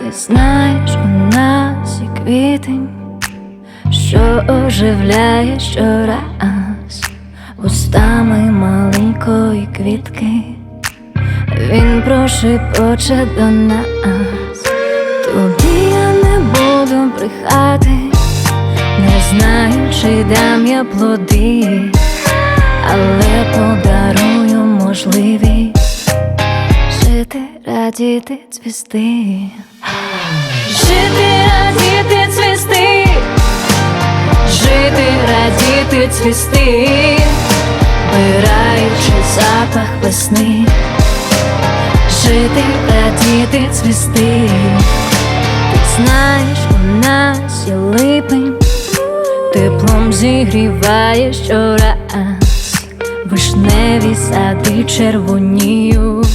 Ти знаєш, у нас є квітень, що оживляє щораз устами маленької квітки. Він прошепоче до нас, тобі я не буду брехати, не знаю, чи дам я плоди, але подарую жити, радіти, цвісти. Жити, радіти, цвісти, жити, радіти, цвісти, вбираючи запах весни, жити, радіти, цвісти, ти знаєш, у нас є липень, теплом зігріває щораз, вишневі сади червоніють,